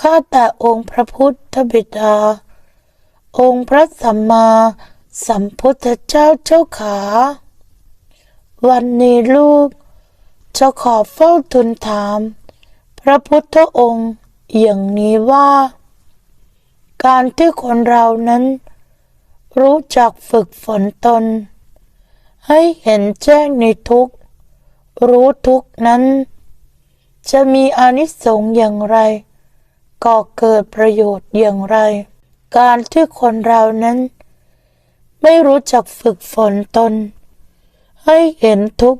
ข้าแต่องค์พระพุทธบิดา องค์พระสัมมาสัมพุทธเจ้าเจ้าขา วันนี้ลูก จะขอเฝ้าทูลถาม พระพุทธองค์อย่างนี้ว่า การที่คนเรานั้น รู้จักฝึกฝนตน ให้เห็นแจ้งในทุกรู้ทุกนั้น จะมีอนิสงส์อย่างไร ก่อเกิดประโยชน์อย่างไร การที่คนเรานั้น ไม่รู้จักฝึกฝนตน ให้เห็นทุก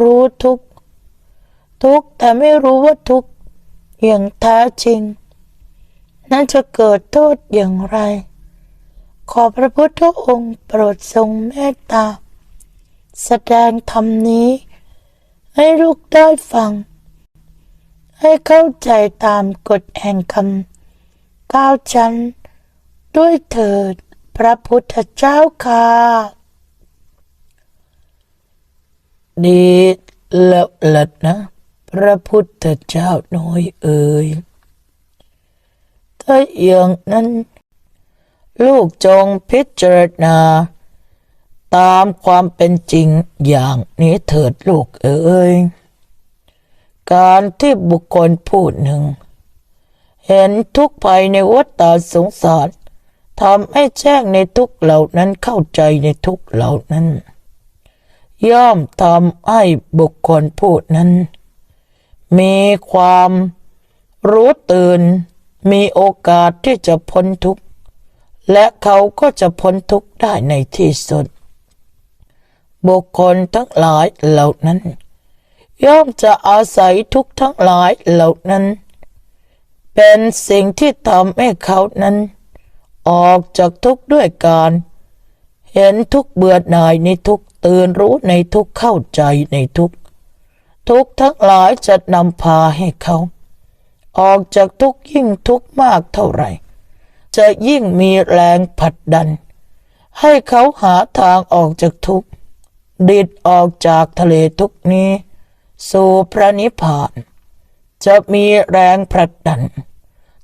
รู้ทุกทุกแต่ไม่รู้ว่าทุกอย่างแท้จริง นั้นจะเกิดโทษอย่างไร ขอพระพุทธองค์โปรดทรงเมตตา แสดงธรรมนี้ ให้ลูกได้ฟัง ให้เข้าใจตามกฎแห่งคำก้าวชั้น ด้วยเถิดพระพุทธเจ้าค่ะดีแล้วลัดนะ พระพุทธเจ้าน้อยเอ่ยถ้าอย่างนั้น ลูกจงพิจารณา ตามความเป็นจริงอย่างนี้เถิดลูกเอ๋ย การที่บุคคลผู้หนึ่ง เห็นทุกภายในวัฏฏะสงสารทำให้แจ้งในทุกเหล่านั้นเข้าใจในทุกเหล่านั้น ย่อมทำให้บุคคลผู้นั้น มีความรู้ตื่นมีโอกาสที่จะพ้นทุกข์และเขาก็จะพ้นทุกข์ได้ในที่สุด บุคคลทั้งหลายเหล่านั้น ย่อมจะอาศัยทุกทั้งหลายเหล่านั้น เป็นสิ่งที่ทำให้เขานั้น ออกจากทุกข์ด้วยการ เห็นทุกเบื่อหน่ายในทุกตื่นรู้ในทุกเข้าใจในทุก ทุกทั้งหลายจะนำพาให้เขา ออกจากทุกยิ่งทุกมากเท่าไหร่ จะยิ่งมีแรงผลัดดัน ให้เขาหาทางออกจากทุกดิดออกจากทะเลทุกนี้ สู่พระนิพพาน จะมีแรงผลัดดัน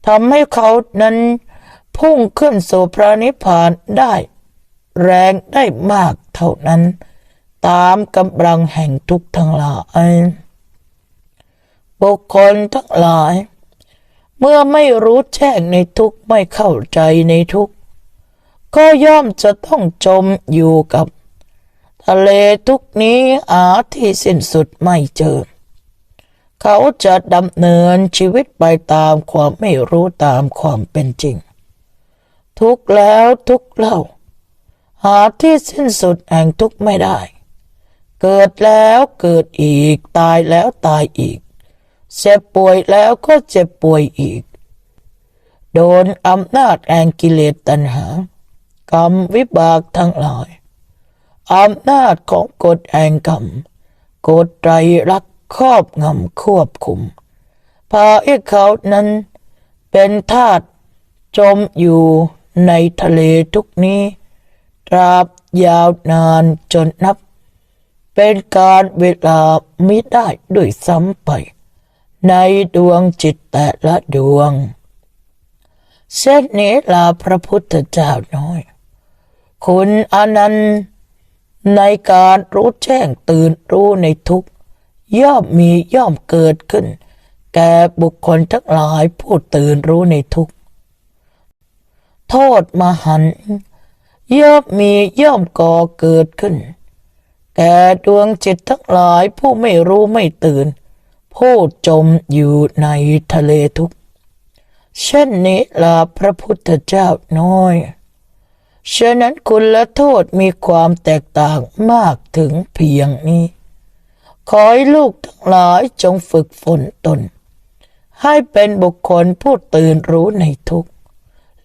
ทำให้เขานั้นพุ่งขึ้นสู่พระนิพพานได้ แรงได้มากเท่านั้น ตามกำลังแห่งทุกทั้งหลายบุคคลทั้งหลาย เมื่อไม่รู้แจ้งในทุกไม่เข้าใจในทุกก็ย่อมจะต้องจมอยู่กับ ทะเลทุกนี้อาที่สิ้นสุดไม่เจอ เขาจะดำเนินชีวิตไปตามความไม่รู้ตามความเป็นจริง ทุกแล้วทุกเล่า หาที่สิ้นสุดแห่งทุกไม่ได้ เกิดแล้วเกิดอีกตายแล้วตายอีก เจ็บป่วยแล้วก็เจ็บป่วยอีก โดนอำนาจแห่งกิเลสตัณหากรรมวิบากทั้งหลาย อำนาจของกฎแห่งกรรมกฎไตรลักษณ์ครอบงำควบคุม พาให้เขานั้นเป็นทาสจมอยู่ในทะเลทุกนี้ตราบยาวนานจนนับ เป็นการเวลาไม่ได้ด้วยซ้ำไป ในดวงจิตแต่ละดวงเช่นนี้ลาพระพุทธเจ้าน้อย คุณอนันต์ ในการรู้แจ้งตื่นรู้ในทุกย่อมมีย่อมเกิดขึ้น แก่บุคคลทั้งหลายผู้ตื่นรู้ในทุกโทษมหันย่อมมีย่อมก่อเกิดขึ้น แก่ดวงจิตทั้งหลายผู้ไม่รู้ไม่ตื่น ผู้จมอยู่ในทะเลทุกเช่นนี้ลาพระพุทธเจ้าน้อย ฉะนั้นคุณและโทษมีความแตกต่างมากถึงเพียงนี้ ขอให้ลูกทั้งหลายจงฝึกฝนตน ให้เป็นบุคคลผู้ตื่นรู้ในทุกข์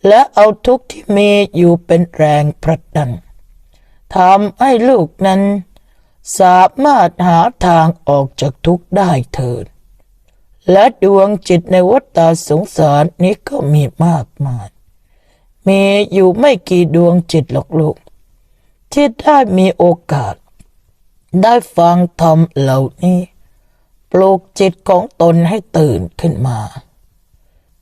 และเอาทุกข์ที่มีอยู่เป็นแรงผลักดันทำให้ลูกนั้น สามารถหาทางออกจากทุกข์ได้เถิดและดวงจิตในวัฏฏะสงสารนี้ก็มีมากมาย มีอยู่ไม่กี่ดวงจิตหรอกลูก ที่ได้มีโอกาส ได้ฟังธรรมเหล่านี้ ปลูกจิตของตนให้ตื่นขึ้นมา